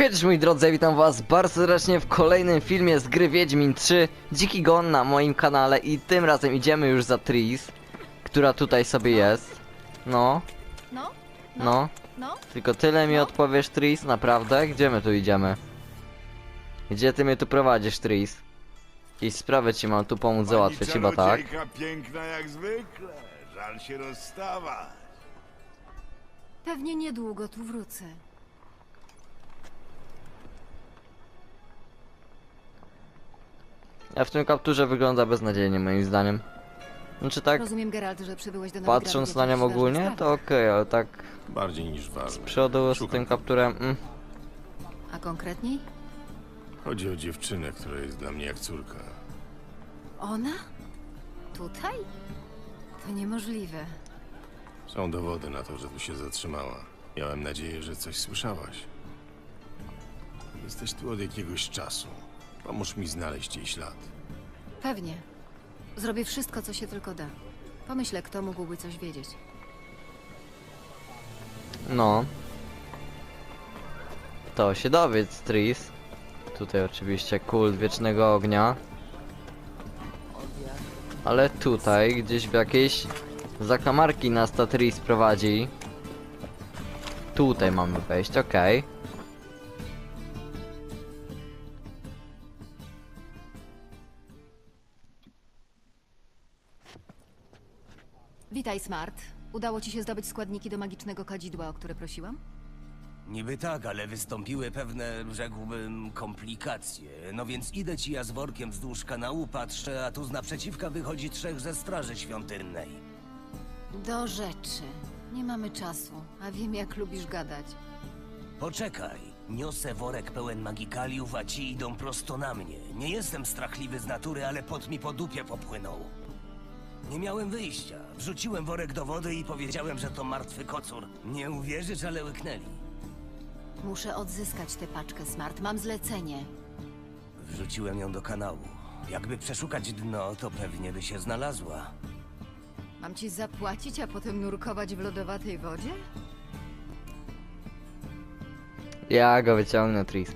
Cześć moi drodzy, witam was bardzo serdecznie w kolejnym filmie z gry Wiedźmin 3 Dziki Gon na moim kanale i tym razem idziemy już za Tris Która tutaj sobie jest No, No, no, no. tylko tyle mi No. odpowiesz Tris, naprawdę? Gdzie my tu idziemy? Gdzie ty mnie tu prowadzisz Tris? I sprawę ci mam tu pomóc załatwić, chyba tak? piękna jak zwykle. Żal się rozstawać. Pewnie niedługo tu wrócę. Ja w tym kapturze wygląda beznadziejnie moim zdaniem Znaczy tak, Rozumiem, Geralt, że przybyłeś do patrząc na nią ogólnie, ważnych to okej, ale tak Bardziej niż ważne. z przodu z Szukam. tym kapturem, mm. A konkretniej? Chodzi o dziewczynę, która jest dla mnie jak córka. Ona? Tutaj? To niemożliwe. Są dowody na to, że tu się zatrzymała. Miałem nadzieję, że coś słyszałaś. Jesteś tu od jakiegoś czasu. Pomóż mi znaleźć jej ślad. Pewnie. Zrobię wszystko, co się tylko da. Pomyślę, kto mógłby coś wiedzieć. No. To się dowiedz, Tris. Tutaj oczywiście kult wiecznego ognia. Ale tutaj, gdzieś w jakiejś zakamarki nas ta Tris prowadzi. Tutaj mamy wejść, okej. Witaj, Smart. Udało ci się zdobyć składniki do magicznego kadzidła, o które prosiłam? Niby tak, ale wystąpiły pewne, rzekłbym, komplikacje. No więc idę ci ja z workiem wzdłuż kanału, patrzę, a tu z naprzeciwka wychodzi trzech ze straży świątynnej. Do rzeczy. Nie mamy czasu, a wiem, jak lubisz gadać. Poczekaj, niosę worek pełen magikaliów, a ci idą prosto na mnie. Nie jestem strachliwy z natury, ale pot mi po dupie popłynął. Nie miałem wyjścia. Wrzuciłem worek do wody i powiedziałem, że to martwy kocur. Nie uwierzysz, ale łyknęli. Muszę odzyskać tę paczkę, Smart. Mam zlecenie. Wrzuciłem ją do kanału. Jakby przeszukać dno, to pewnie by się znalazła. Mam ci zapłacić, a potem nurkować w lodowatej wodzie? Ja go wyciągnę, Tris.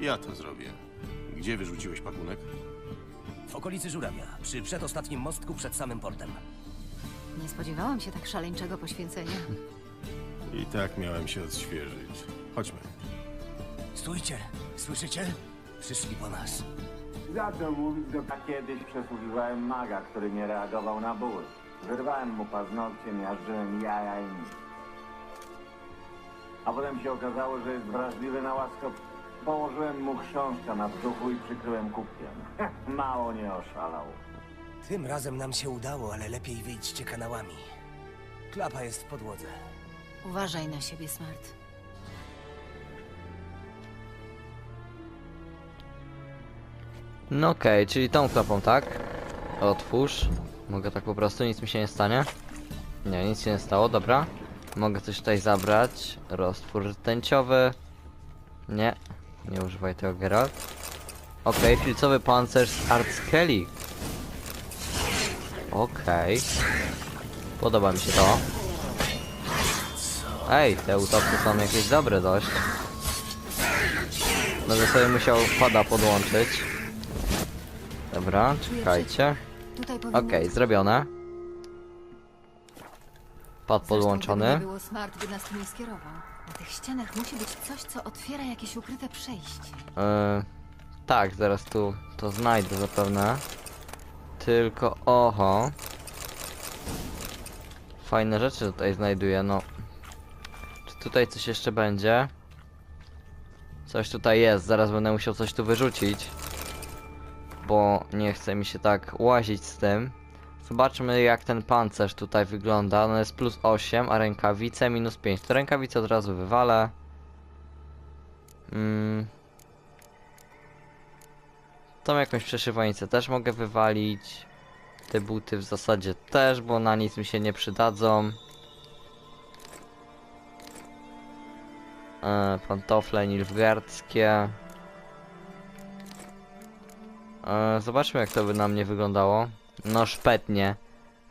Ja to zrobię. Gdzie wyrzuciłeś pakunek? W okolicy Żurawia, przy przedostatnim mostku przed samym portem. Nie spodziewałam się tak szaleńczego poświęcenia. I tak miałem się odświeżyć. Chodźmy. Stójcie! Słyszycie? Przyszli po nas. Zaczął mówić, że tak kiedyś przesłuchiwałem maga, który nie reagował na ból. Wyrwałem mu paznokcie, miażdżyłem jaja i nic. A potem się okazało, że jest wrażliwy na łaskot. Położyłem mu chrząszcza na brzuchu i przykryłem kubkiem. Mało nie oszalał. Tym razem nam się udało, ale lepiej wyjdźcie kanałami. Klapa jest w podłodze. Uważaj na siebie, Smart. No okej, czyli tą klapą, tak? Otwórz. Mogę tak po prostu, nic mi się nie stanie. Nie, nic się nie stało, dobra. Mogę coś tutaj zabrać. Roztwór tęciowy. Nie, nie używaj tego Geralt. Okej, filcowy pancerz z Art Skelly. Okej. Podoba mi się to. Ej, te utopy są jakieś dobre dość. Będę sobie musiał pada podłączyć. Dobra, czekajcie. Okej, zrobione. Pad podłączony. Na tych ścianach musi być coś, co otwiera jakieś ukryte przejście. Yy, tak, zaraz tu to znajdę zapewne. Tylko, oho. Fajne rzeczy tutaj znajduję, no. Czy tutaj coś jeszcze będzie? Coś tutaj jest, zaraz będę musiał coś tu wyrzucić. Bo nie chce mi się tak łazić z tym. Zobaczmy jak ten pancerz tutaj wygląda. No jest plus 8, a rękawice minus 5. To rękawice od razu wywalę. Mm. Tą jakąś przeszywanicę też mogę wywalić. Te buty w zasadzie też, bo na nic mi się nie przydadzą. E, pantofle nilfgaardzkie. E, zobaczmy jak to by na mnie wyglądało. No szpetnie,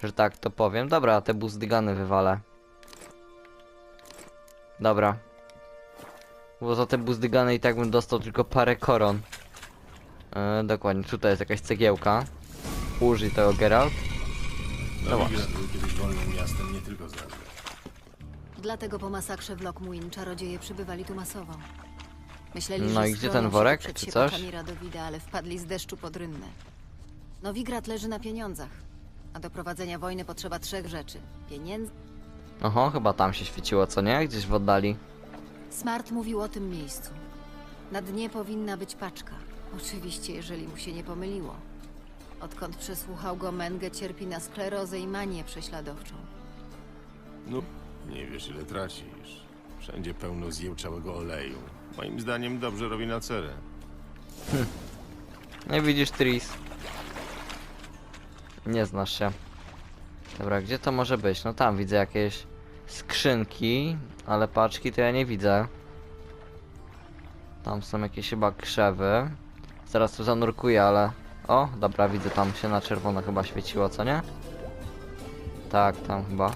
że tak to powiem. Dobra, te buzdygany wywalę. Dobra. Bo za te buzdygany i tak bym dostał tylko parę koron. E, dokładnie, tutaj jest jakaś cegiełka. Użyj tego Geralt. No Nowigrad był kiedyś wolnym miastem nie tylko z nazwy. Dlatego po masakrze w Lockmuin czarodzieje przybywali tu masowo. Myśleli, No że i gdzie schronią ten się worek, przed czy coś? Radowida, ale wpadli z deszczu pod rynnę. Nowigrad leży na pieniądzach, a do prowadzenia wojny potrzeba trzech rzeczy. Pieniędzy... Oho, chyba tam się świeciło, co nie? Gdzieś w oddali. Smart mówił o tym miejscu. Na dnie powinna być paczka. Oczywiście, jeżeli mu się nie pomyliło. Odkąd przesłuchał go Menge, cierpi na sklerozę i manię prześladowczą. No, nie wiesz ile tracisz. Wszędzie pełno zjełczałego oleju. Moim zdaniem dobrze robi na cerę. No i widzisz, Tris. Nie znasz się. Dobra, gdzie to może być? No tam widzę jakieś skrzynki, ale paczki to ja nie widzę. Tam są jakieś chyba krzewy. Zaraz tu zanurkuję, ale... O, dobra, widzę tam się na czerwono chyba świeciło, co nie? Tak, tam chyba.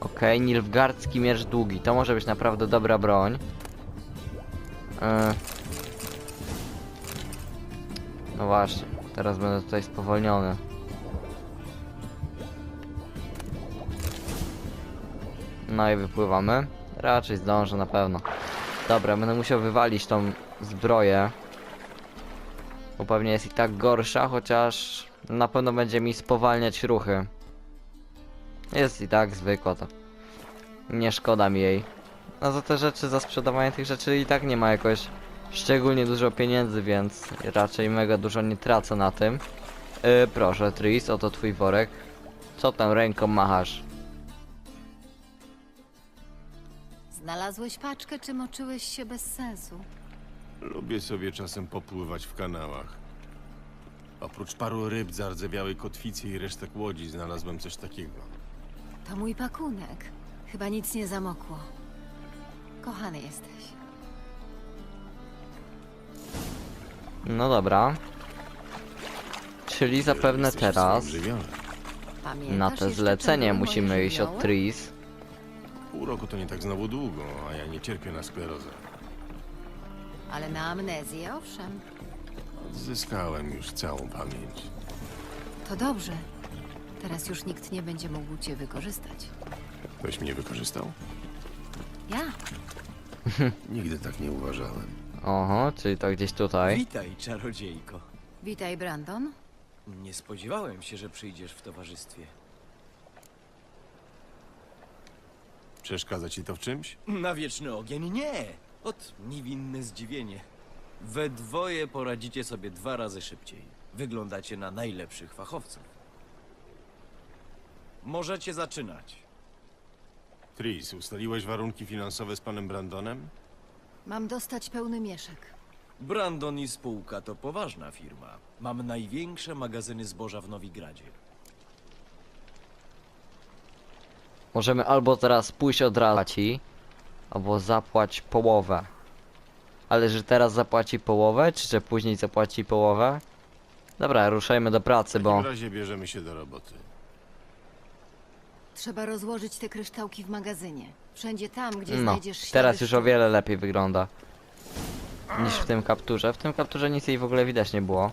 Okej, Nilfgaardzki miecz długi. To może być naprawdę dobra broń. Yy. No właśnie, teraz będę tutaj spowolniony. No i wypływamy. Raczej zdążę na pewno. Dobra, będę musiał wywalić tą zbroję. Bo pewnie jest i tak gorsza, chociaż na pewno będzie mi spowalniać ruchy. Jest i tak zwykła to. Nie szkoda mi jej. A za te rzeczy, za sprzedawanie tych rzeczy i tak nie ma jakoś szczególnie dużo pieniędzy, więc raczej mega dużo nie tracę na tym. Yy, proszę, Tris, oto twój worek. Co tam ręką machasz? Znalazłeś paczkę, czy moczyłeś się bez sensu? Lubię sobie czasem popływać w kanałach. Oprócz paru ryb, zardzewiałej kotwicy i resztek łodzi znalazłem coś takiego. To mój pakunek. Chyba nic nie zamokło. Kochany jesteś. No dobra. Czyli zapewne Jesteś teraz. Pamiętasz na te jeszcze, zlecenie musimy iść od? Tris. Pół roku to nie tak znowu długo, a ja nie cierpię na sklerozę. Ale na amnezję, owszem. Odzyskałem już całą pamięć. To dobrze. Teraz już nikt nie będzie mógł cię wykorzystać. Ktoś mnie wykorzystał? Ja? Nigdy tak nie uważałem. Oho, czyli to gdzieś tutaj. Witaj, czarodziejko. Witaj, Brandon. Nie spodziewałem się, że przyjdziesz w towarzystwie. Przeszkadza ci to w czymś? Na wieczny ogień nie! Ot, niewinne zdziwienie. We dwoje poradzicie sobie dwa razy szybciej. Wyglądacie na najlepszych fachowców. Możecie zaczynać. Tris, ustaliłeś warunki finansowe z panem Brandonem? Mam dostać pełny mieszek. Brandon i spółka to poważna firma. Mam największe magazyny zboża w Nowigradzie. Możemy albo teraz pójść od razu ci, albo zapłać połowę. Ale że teraz zapłaci połowę, czy że później zapłaci połowę? Dobra, ruszajmy do pracy, W bo... takim razie bierzemy się do roboty. Trzeba rozłożyć te kryształki w magazynie. Wszędzie tam, gdzie No, znajdziesz ślady teraz już o wiele lepiej wygląda. Niż w tym kapturze. W tym kapturze nic jej w ogóle widać nie było.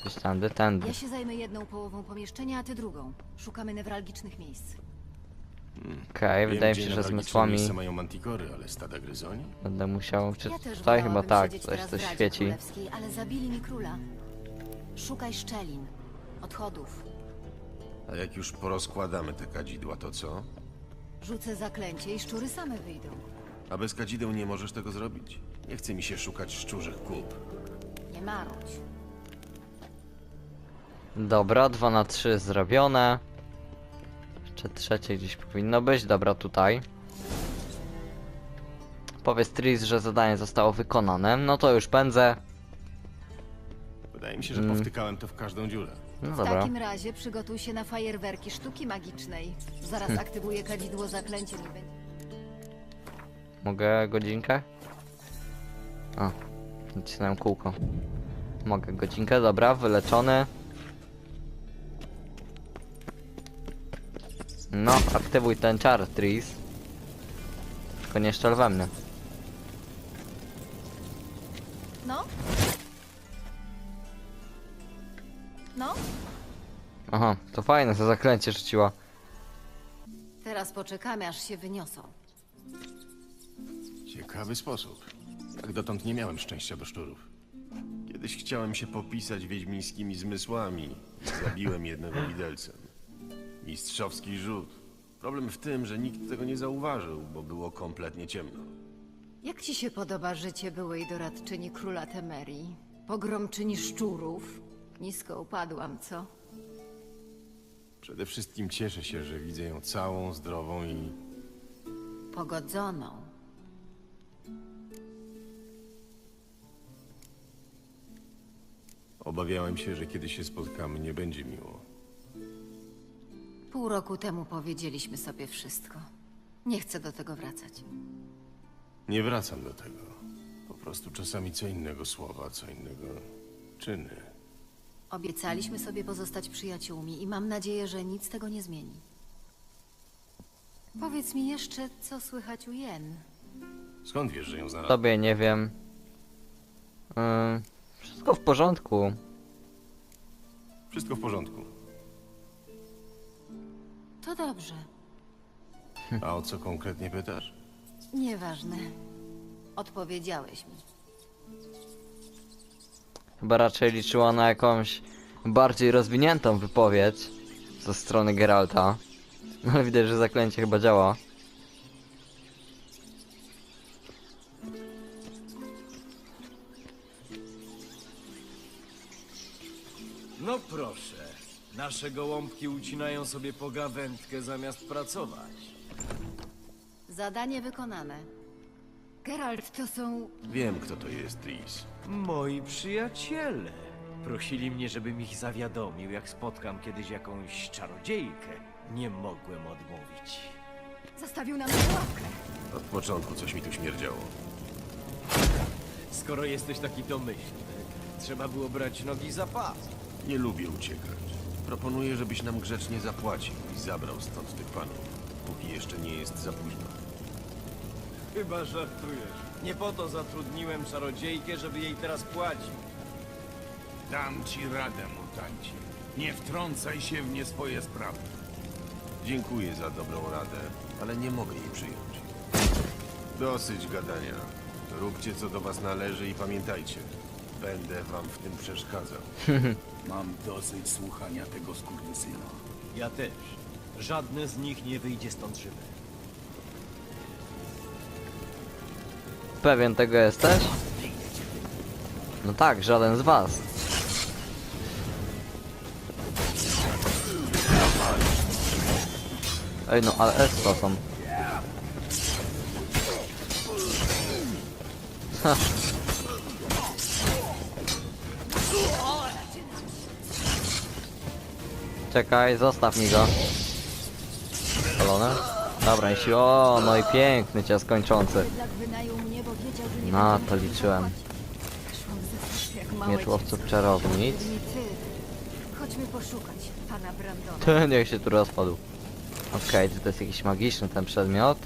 Gdzieś tędy, tędy. Ja się zajmę jedną połową pomieszczenia, a ty drugą. Szukamy newralgicznych miejsc. Okej, Wiem, wydaje mi gdzie się, że newralgiczne zmysłami miejsca mają mantikory, ale stada gryzoni? będę musiał... Czy Ja też tutaj chyba wolałabym tak, siedzieć coś, teraz coś w Radzie świeci. Królewskiej, ale zabili mi króla. Szukaj szczelin, odchodów. A jak już porozkładamy te kadzidła, to co? Rzucę zaklęcie i szczury same wyjdą. A bez kadzideł nie możesz tego zrobić? Nie chce mi się szukać szczurzych kup. Nie marudź. Dobra, 2 na 3 zrobione. Jeszcze trzecie gdzieś powinno być. Dobra, tutaj. Powiedz Tris, że zadanie zostało wykonane. No to już pędzę. Wydaje mi się, że Mm. powtykałem to w każdą dziurę. No W dobra. takim razie przygotuj się na fajerwerki sztuki magicznej. Zaraz aktywuję kadzidło zaklęciem i będzie... Mogę godzinkę? O, nacisnąłem kółko. Mogę godzinkę, dobra, wyleczony. No, aktywuj ten czar, Tris. Tylko nie szczel we mnie. No? No? Aha, to fajne, to zaklęcie rzuciła. Teraz poczekamy, aż się wyniosą. Ciekawy sposób. Jak dotąd nie miałem szczęścia do szczurów. Kiedyś chciałem się popisać wiedźmińskimi zmysłami. Zabiłem jednego widelcem. Mistrzowski rzut. Problem w tym, że nikt tego nie zauważył, bo było kompletnie ciemno. Jak ci się podoba życie byłej doradczyni króla Temerii? Pogromczyni szczurów? Nisko upadłam, co? Przede wszystkim cieszę się, że widzę ją całą, zdrową i Pogodzoną. obawiałem się, że kiedy się spotkamy, nie będzie miło. Pół roku temu powiedzieliśmy sobie wszystko. Nie chcę do tego wracać. Nie wracam do tego. Po prostu czasami co innego słowa, co innego czyny. Obiecaliśmy sobie pozostać przyjaciółmi i mam nadzieję, że nic tego nie zmieni. Powiedz mi jeszcze, co słychać u Jen. Skąd wiesz, że ją znalazłem? Tobie nie wiem. Ym, wszystko w porządku. Wszystko w porządku. To dobrze. A o co konkretnie pytasz? Nieważne. Odpowiedziałeś mi. Chyba raczej liczyła na jakąś bardziej rozwiniętą wypowiedź ze strony Geralta. No ale widać, że zaklęcie chyba działa. No proszę. Nasze gołąbki ucinają sobie pogawędkę zamiast pracować. Zadanie wykonane. Geralt, to są... Wiem, kto to jest, Tris. Moi przyjaciele. Prosili mnie, żebym ich zawiadomił, jak spotkam kiedyś jakąś czarodziejkę. Nie mogłem odmówić. Zastawił nam pułapkę. Od początku coś mi tu śmierdziało. Skoro jesteś taki domyślny, trzeba było brać nogi za pas. Nie lubię uciekać. Proponuję, żebyś nam grzecznie zapłacił i zabrał stąd tych panów, póki jeszcze nie jest za późno. Chyba żartujesz. Nie po to zatrudniłem czarodziejkę, żeby jej teraz płacić. Dam ci radę, mutancie. Nie wtrącaj się w nie swoje sprawy. Dziękuję za dobrą radę, ale nie mogę jej przyjąć. Dosyć gadania. Róbcie, co do was należy i pamiętajcie, będę wam w tym przeszkadzał. Mam dosyć słuchania tego skurwysyna. Ja też. Żadne z nich nie wyjdzie stąd żywe. Pewien tego jesteś? No tak, żaden z was. Ej no, ale to są. Czekaj, zostaw mi go. Dobra, jeśli... O, no i piękny cię skończący. Bydlak wynajął mnie, bo wiedział, że nie Na będzie to liczyłem. płacić. Szłam jak małe Miecz łowców dziecko. czarownic. Nie ty. Chodźmy poszukać pana Brandona. To niech się tu rozpadł. Okej, to jest jakiś magiczny ten przedmiot.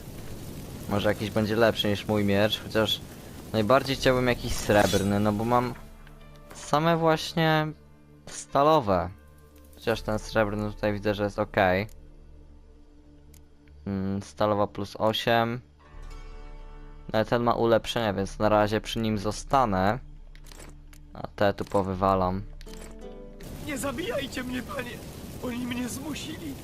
Może jakiś będzie lepszy niż mój miecz, chociaż najbardziej chciałbym jakiś srebrny, no bo mam same właśnie stalowe. Chociaż ten srebrny tutaj widzę, że jest ok. Mm, stalowa plus 8. No ale ten ma ulepszenia, więc na razie przy nim zostanę. A te tu powywalam. Nie zabijajcie mnie, panie! Oni mnie zmusili!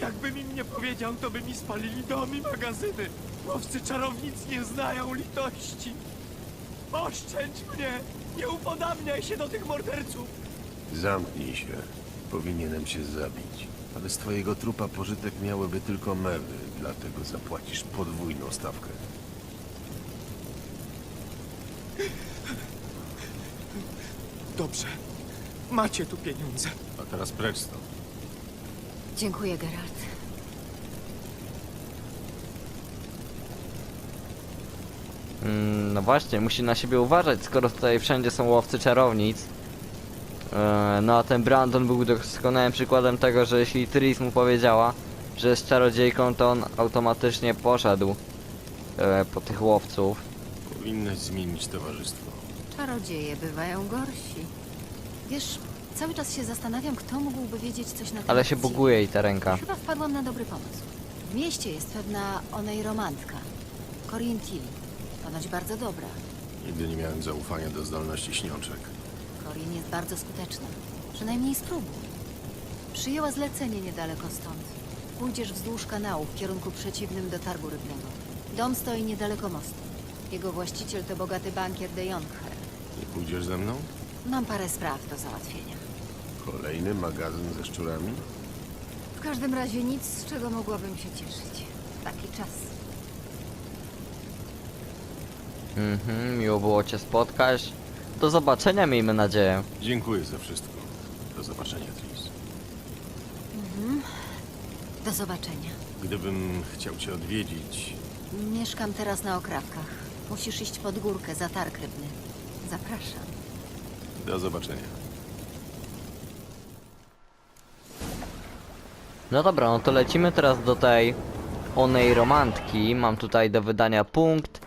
Jakbym im nie powiedział, to by mi spalili dom i magazyny! Łowcy czarownic nie znają litości! Oszczędź mnie! Nie upodabniaj się do tych morderców! Zamknij się. Powinienem cię zabić. Ale z twojego trupa pożytek miałyby tylko mewy, dlatego zapłacisz podwójną stawkę. Dobrze. Macie tu pieniądze. A teraz precz stąd. Dziękuję, Geralt. Mm, no właśnie, musi na siebie uważać, skoro tutaj wszędzie są łowcy czarownic. E, no a ten Brandon był doskonałym przykładem tego, że jeśli Tris mu powiedziała, że jest czarodziejką, to on automatycznie poszedł e, po tych łowców. Powinnaś zmienić towarzystwo. Czarodzieje bywają gorsi. Wiesz, cały czas się zastanawiam, kto mógłby wiedzieć coś na temat Ale się buguje jej ta ręka. Chyba wpadłam na dobry pomysł. W mieście jest pewna onej romantka. Corinne Tilly. Ponoć bardzo dobra. Nigdy nie miałem zaufania do zdolności śniączek. Corinne jest bardzo skuteczna. Przynajmniej spróbuj. Przyjęła zlecenie niedaleko stąd. Pójdziesz wzdłuż kanału w kierunku przeciwnym do targu rybnego. Dom stoi niedaleko mostu. Jego właściciel to bogaty bankier de Jonkher. Nie pójdziesz ze mną? Mam parę spraw do załatwienia. Kolejny magazyn ze szczurami? W każdym razie nic, z czego mogłabym się cieszyć. Taki czas. Mhm, miło było cię spotkać. Do zobaczenia, miejmy nadzieję. Dziękuję za wszystko. Do zobaczenia, Tris. Do zobaczenia. Gdybym chciał cię odwiedzić, Mieszkam teraz na okrawkach. Musisz iść pod górkę za targ rybny. Zapraszam. do zobaczenia. No dobra, no to lecimy teraz do tej onej romantki. Mam tutaj do wydania punkt.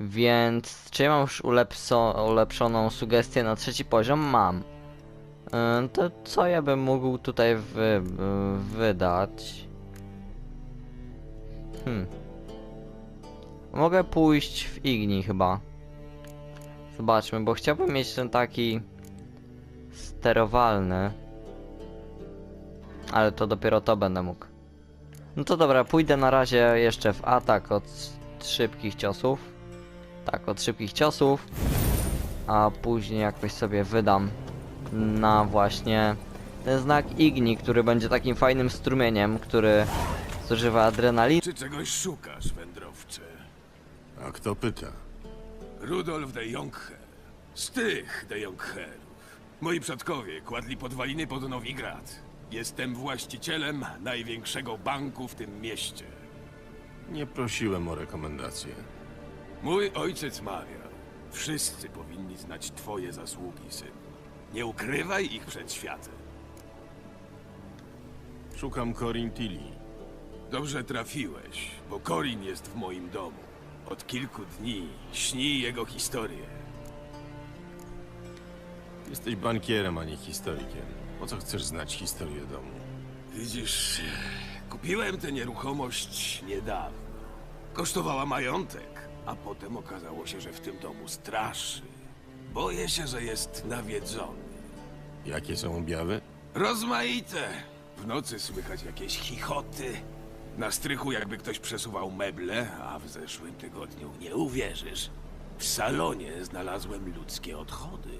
Więc czy ja mam już ulepso, ulepszoną sugestię na trzeci poziom? Mam. To co ja bym mógł tutaj wy, y, wydać? Hmm. Mogę pójść w Igni chyba. Zobaczmy, bo chciałbym mieć ten taki sterowalny. Ale to dopiero to będę mógł. No to dobra, pójdę na razie jeszcze w atak od szybkich ciosów. Tak, od szybkich ciosów. A później jakoś sobie wydam na właśnie ten znak Igni, który będzie takim fajnym strumieniem, który zużywa adrenalin. Czy czegoś szukasz, wędrowcze? A kto pyta? Rudolf de Jonkher. Z tych de Jonkherów. Moi przodkowie kładli podwaliny pod Nowigrad. Jestem właścicielem największego banku w tym mieście. Nie prosiłem o rekomendacje. Mój ojciec mawiał. Wszyscy powinni znać twoje zasługi, synu. Nie ukrywaj ich przed światem. Szukam Corin Tilly. Dobrze trafiłeś, bo Corin jest w moim domu. Od kilku dni śni jego historię. Jesteś bankierem, a nie historykiem. Po co chcesz znać historię domu? Widzisz, kupiłem tę nieruchomość niedawno. Kosztowała majątek, a potem okazało się, że w tym domu straszy. Boję się, że jest nawiedzony. Jakie są objawy? Rozmaite. W nocy słychać jakieś chichoty. Na strychu jakby ktoś przesuwał meble, a w zeszłym tygodniu nie uwierzysz. W salonie znalazłem ludzkie odchody.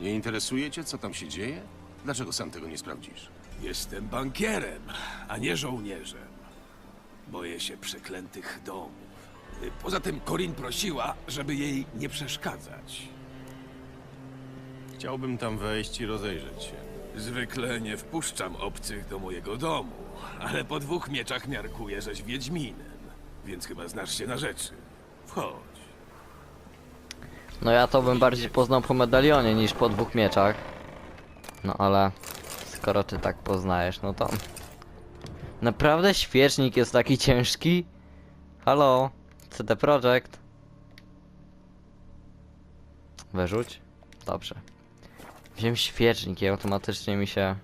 Nie interesuje cię, co tam się dzieje? Dlaczego sam tego nie sprawdzisz? Jestem bankierem, a nie żołnierzem. Boję się przeklętych domów. Poza tym Corin prosiła, żeby jej nie przeszkadzać. Chciałbym tam wejść i rozejrzeć się. Zwykle nie wpuszczam obcych do mojego domu, ale po dwóch mieczach miarkuję, żeś Wiedźminem, więc chyba znasz się na rzeczy. Wchodź. No ja to bym bardziej poznał po medalionie niż po dwóch mieczach. No ale skoro ty tak poznajesz, no to... Naprawdę świecznik jest taki ciężki? Halo? CD Projekt? Wyrzuć? Dobrze. Wziąłem świecznik i automatycznie mi się...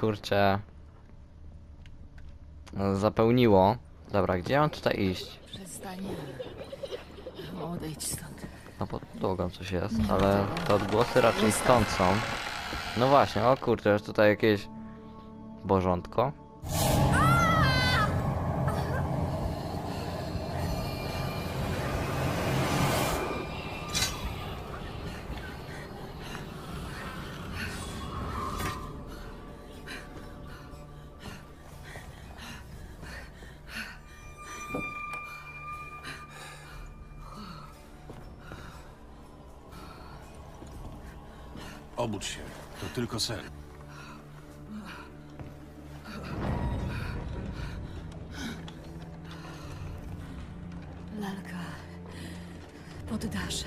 Kurczę... Zapełniło. Dobra, gdzie mam tutaj iść? Przestaniemy. Odejdź stąd. No pod podłogą coś jest, ale te odgłosy raczej stąd są. No właśnie, o kurczę, jest tutaj jakieś bożątko. Się. To tylko sen. Lalka. Poddasz.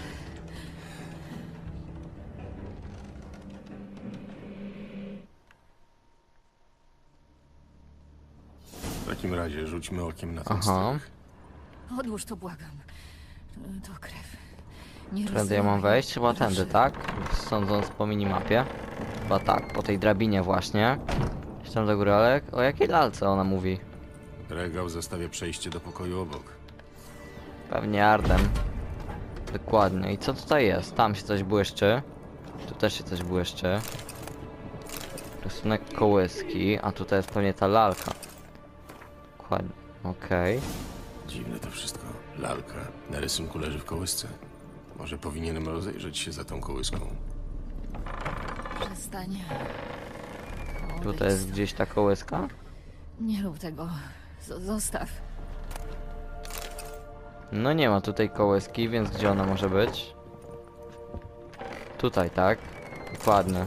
takim razie rzućmy okiem na ten Aha. strych. Odłóż to, błagam. To krew. Nie Tędy ja mam wejść? Chyba tędy, Proszę. tak? Sądząc po minimapie. Chyba tak, po tej drabinie właśnie. Tam do góry, ale o jakiej lalce ona mówi? Regał zostawia przejście do pokoju obok. Pewnie Artem. Dokładnie. I co tutaj jest? Tam się coś błyszczy. Tu też się coś błyszczy. Rysunek kołyski, a tutaj jest pewnie ta lalka. Dokładnie. Okej. Dziwne to wszystko. Lalka na rysunku leży w kołysce. Może powinienem rozejrzeć się za tą kołyską. Przestań. Tutaj Odejdź jest stąd. gdzieś ta kołyska? Nie rób tego. Z zostaw. No nie ma tutaj kołyski, więc gdzie ona może być? Tutaj, tak? Dokładnie.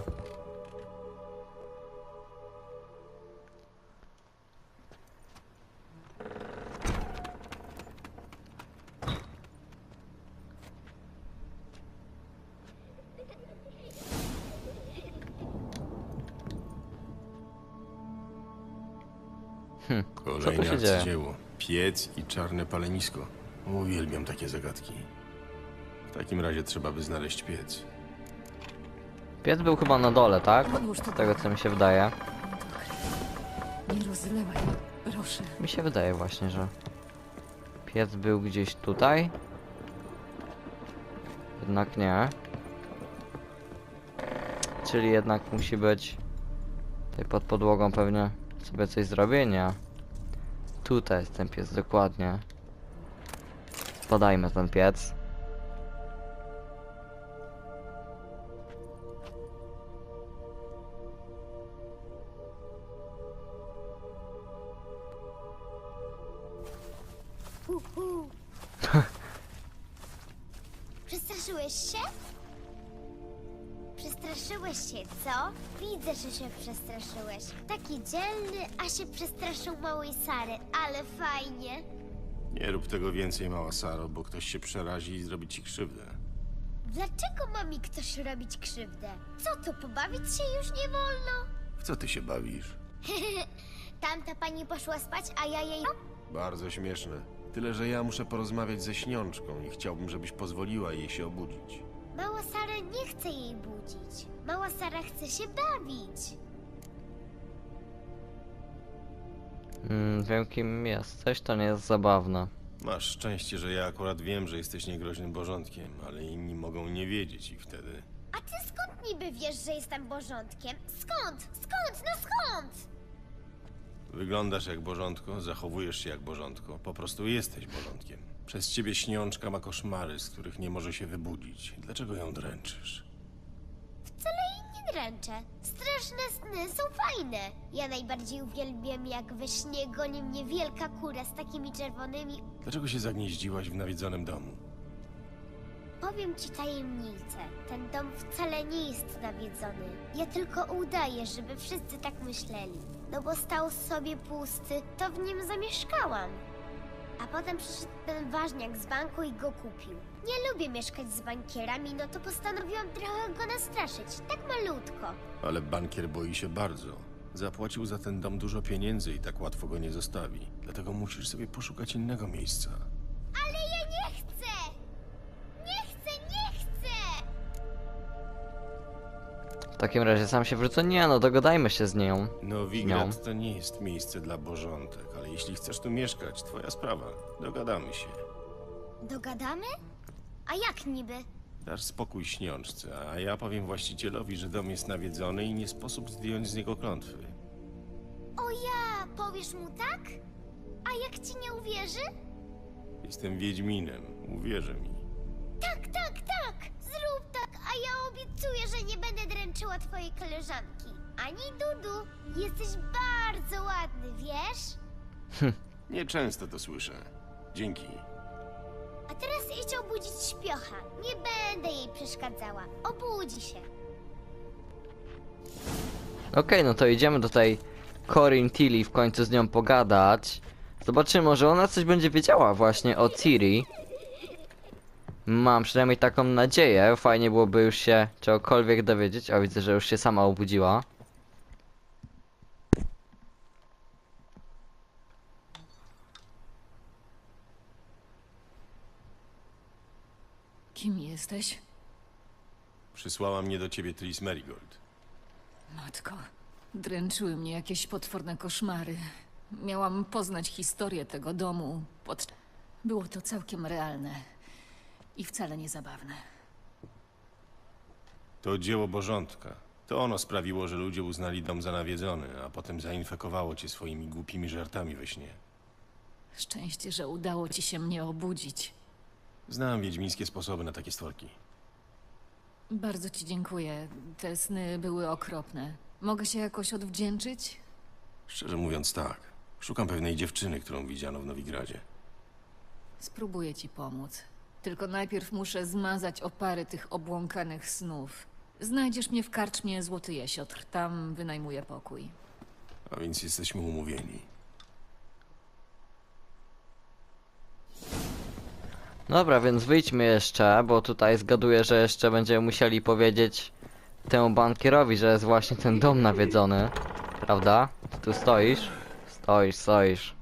Piec i czarne palenisko. Uwielbiam takie zagadki. W takim razie trzeba by znaleźć piec. Piec był chyba na dole, tak? Z tego co mi się wydaje. Nie rozlewaj. Proszę. Mi się wydaje właśnie, że piec był gdzieś tutaj. Jednak nie. Czyli jednak musi być tutaj pod podłogą pewnie sobie coś zrobienia. Tutaj jest ten piec dokładnie. Podajmy ten piec. Widzę, że się przestraszyłeś. Taki dzielny, a się przestraszył małej Sary, ale fajnie. Nie rób tego więcej, mała Saro, bo ktoś się przerazi i zrobi ci krzywdę. Dlaczego ma mi ktoś robić krzywdę? Co to, pobawić się już nie wolno? W co ty się bawisz? Tamta pani poszła spać, a ja jej... Bardzo śmieszne. Tyle, że ja muszę porozmawiać ze śniączką i chciałbym, żebyś pozwoliła jej się obudzić. Mała Sara nie chce jej budzić. Mała Sara chce się bawić. Mm, wiem kim jesteś, to nie jest zabawne. Masz szczęście, że ja akurat wiem, że jesteś niegroźnym bożątkiem, ale inni mogą nie wiedzieć i wtedy... A ty skąd niby wiesz, że jestem bożątkiem? Skąd? Skąd? No skąd? Wyglądasz jak bożątko, zachowujesz się jak bożątko, po prostu jesteś bożątkiem. Przez ciebie śniączka ma koszmary, z których nie może się wybudzić. Dlaczego ją dręczysz? Wcale jej nie dręczę. Straszne sny są fajne. Ja najbardziej uwielbiam, jak we śnie goni mnie wielka kura z takimi czerwonymi... Dlaczego się zagnieździłaś w nawiedzonym domu? Powiem ci tajemnicę. Ten dom wcale nie jest nawiedzony. Ja tylko udaję, żeby wszyscy tak myśleli. No bo stał sobie pusty, to w nim zamieszkałam. A potem przyszedł ten ważniak z banku i go kupił. Nie lubię mieszkać z bankierami, no to postanowiłam trochę go nastraszyć. Tak malutko. Ale bankier boi się bardzo. Zapłacił za ten dom dużo pieniędzy i tak łatwo go nie zostawi. Dlatego musisz sobie poszukać innego miejsca. Ale ja nie chcę! Takim razie sam się wrócę. Nie no, dogadajmy się z nią. Nowigrad to nie jest miejsce dla bożątek, ale jeśli chcesz tu mieszkać, twoja sprawa. Dogadamy się. Dogadamy? A jak niby? Dasz spokój śniączce, a ja powiem właścicielowi, że dom jest nawiedzony i nie sposób zdjąć z niego klątwy. O ja, powiesz mu tak? A jak ci nie uwierzy? Jestem Wiedźminem, uwierzy mi. Tak, tak, tak! Zrób tak, a ja obiecuję, że nie będę dręczyła twojej koleżanki. Ani Dudu. Jesteś bardzo ładny, wiesz? Nieczęsto to słyszę. Dzięki. A teraz idź obudzić śpiocha. Nie będę jej przeszkadzała. Obudzi się. Okej, no to idziemy do tej Corin Tilly w końcu z nią pogadać. Zobaczymy, może ona coś będzie wiedziała właśnie o Ciri. Mam przynajmniej taką nadzieję. Fajnie byłoby już się czegokolwiek dowiedzieć. O, widzę, że już się sama obudziła. Kim jesteś? Przysłała mnie do ciebie Tris Merigold. Matko, dręczyły mnie jakieś potworne koszmary. Miałam poznać historię tego domu. Pod... Było to całkiem realne i wcale nie zabawne. To dzieło Bożątka. To ono sprawiło, że ludzie uznali dom za nawiedzony, a potem zainfekowało cię swoimi głupimi żartami we śnie. Szczęście, że udało ci się mnie obudzić. Znam wiedźmińskie sposoby na takie stworki. Bardzo ci dziękuję. Te sny były okropne. Mogę się jakoś odwdzięczyć? Szczerze mówiąc tak. Szukam pewnej dziewczyny, którą widziano w Nowigradzie. Spróbuję ci pomóc. Tylko najpierw muszę zmazać opary tych obłąkanych snów. Znajdziesz mnie w karczmie Złoty Jesiotr. Tam wynajmuję pokój. A więc jesteśmy umówieni. Dobra, więc wyjdźmy jeszcze, bo tutaj zgaduję, że jeszcze będziemy musieli powiedzieć temu bankierowi, że jest właśnie ten dom nawiedzony. Prawda? Ty tu stoisz? Stoisz, stoisz.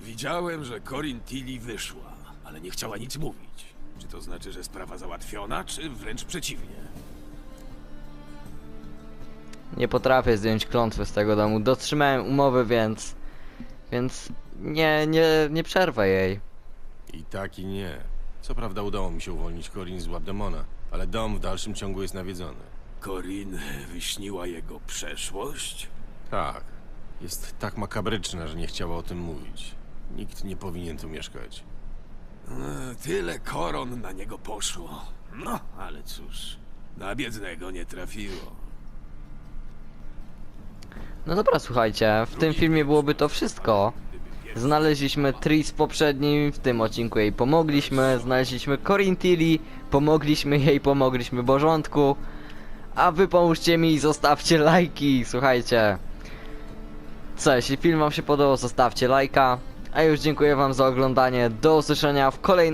Widziałem, że Corin Tilly wyszła, ale nie chciała nic mówić. Czy to znaczy, że sprawa załatwiona, czy wręcz przeciwnie? Nie potrafię zdjąć klątwy z tego domu. Dotrzymałem umowy, więc... Więc nie, nie, nie przerwę jej. I tak i nie. Co prawda udało mi się uwolnić Corin z łap demona, ale dom w dalszym ciągu jest nawiedzony. Corin wyśniła jego przeszłość? Tak. Jest tak makabryczna, że nie chciała o tym mówić. Nikt nie powinien tu mieszkać. E, Tyle koron na niego poszło. No, ale cóż, na biednego nie trafiło. No dobra, słuchajcie, w tym filmie byłoby to wszystko. Znaleźliśmy Tris w poprzednim, w tym odcinku jej pomogliśmy, znaleźliśmy Corin Tilly, pomogliśmy jej, pomogliśmy Bożątku. A wy pomóżcie mi i zostawcie lajki, słuchajcie. Co, jeśli film wam się podobał, zostawcie lajka. A już dziękuję wam za oglądanie, do usłyszenia w kolejnych